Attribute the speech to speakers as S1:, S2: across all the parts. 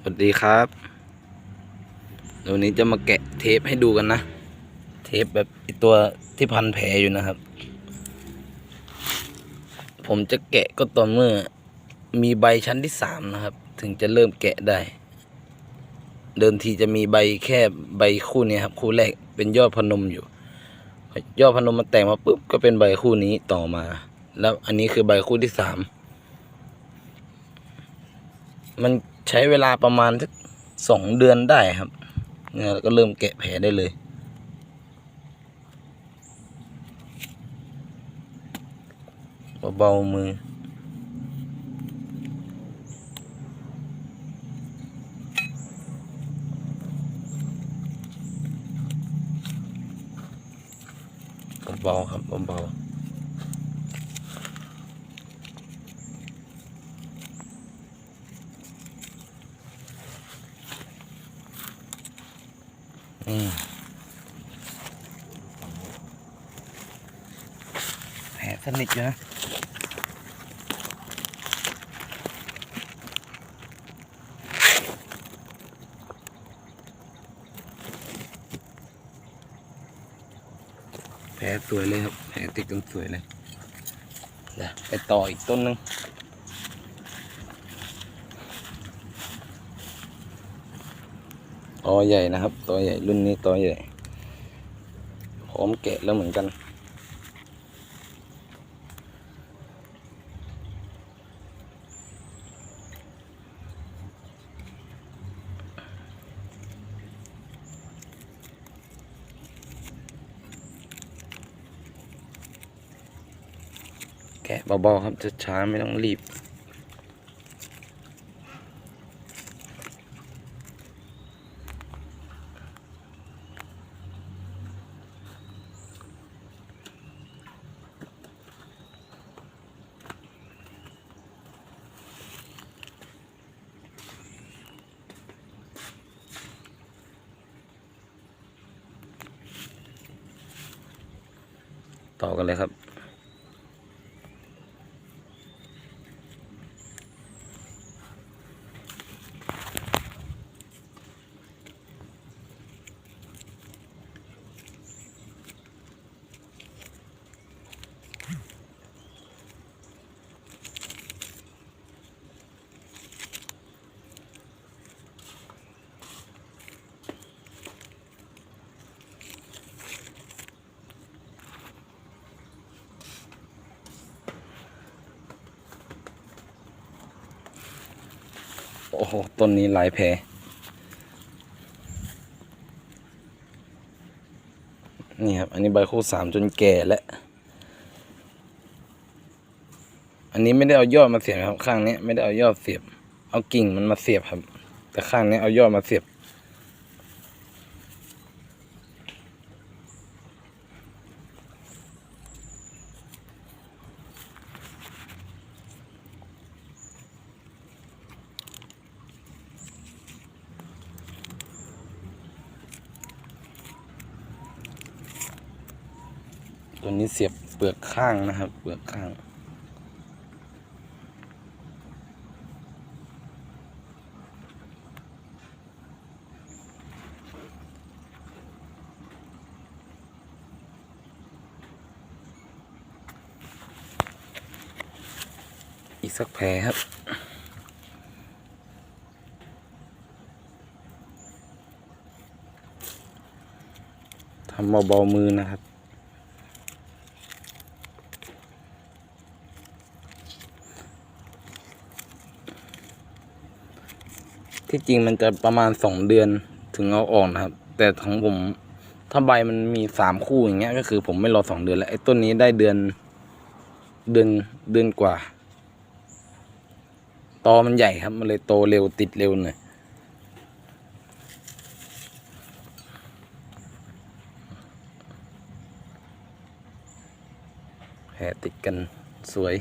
S1: สวัสดีครับเดี๋ยววันนี้จะมาแกะเทปให้ดูกันนะ เทปแบบตัวที่พันแผลอยู่นะครับ ผมจะแกะก็ต่อเมื่อ มีใบชั้นที่สามนะครับ ถึงจะเริ่มแกะได้ เดิมทีจะมีใบแค่ใบคู่นี้ครับ คู่แรกเป็นยอดพนมอยู่ ยอดพนมมันแตกมาปุ๊บก็เป็นใบคู่นี้ต่อมา แล้วอันนี้คือใบคู่ที่สามมัน ใช้เวลาประมาณสักสองเดือนได้ครับเนี่ยแล้วก็เริ่มแกะแผลได้เลย เบาๆมือเบาๆครับเบาๆ นี่แผลสนิทอยู่นะแผลสวยเลยครับแผลติดกันสวยเลยเดี๋ยวไปต่ออีกต้นหนึง ตอใหญ่นะครับตอใหญ่รุ่นนี้ตอใหญ่พร้อมแกะแล้วเหมือนกัน แกะเบาๆครับจะช้าๆไม่ต้องรีบ ต่อกันเลยครับ โอ้โห ต้นนี้หลายแผลนี่ครับ อันนี้ใบคู่สามจนแก่แล้ว อันนี้ไม่ได้เอายอดมาเสียบครับ ข้างนี้ไม่ได้เอายอดเสียบ เอากิ่งมันมาเสียบครับ แต่ข้างนี้เอายอดมาเสียบ ตัวนี้เสียบเปลือกข้างนะครับ เปลือกข้างอีกสักแผลครับ ทำเบาๆมือนะครับ ที่จริงมันจะประมาณสองเดือนถึงเอาออกนะครับ แต่ของผมถ้าใบมันมีสามคู่อย่างเงี้ย ก็คือผมไม่รอสองเดือนแล้วไอ้ต้นนี้ได้เดือน เดือนเดือนกว่าตอมันใหญ่ครับ มันเลยโตเร็วติดเร็วหน่อยแผลติดกันสวย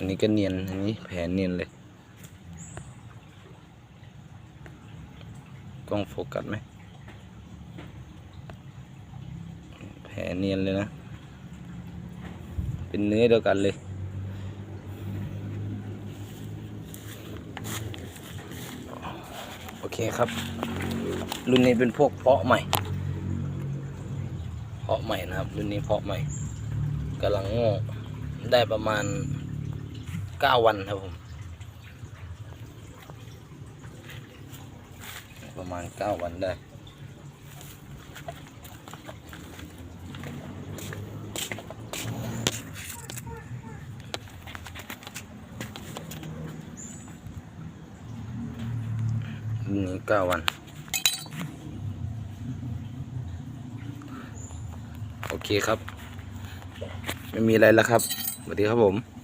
S1: อันนี้ก็เนียน อันนี้แผลเนียนเลย กล้องโฟกัสไหม แผลเนียนเลยนะ เป็นเนื้อเดียวกันเลยโอเคครับ รุ่นนี้เป็นพวกเพาะใหม่ เพาะใหม่นะครับ รุ่นนี้เพาะใหม่กำลังงอกได้ประมาณ เก้าวันครับผม ประมาณเก้าวันได้รุ่นนี้เก้าวัน โอเคครับ ไม่มีอะไรแล้วครับ สวัสดีครับผม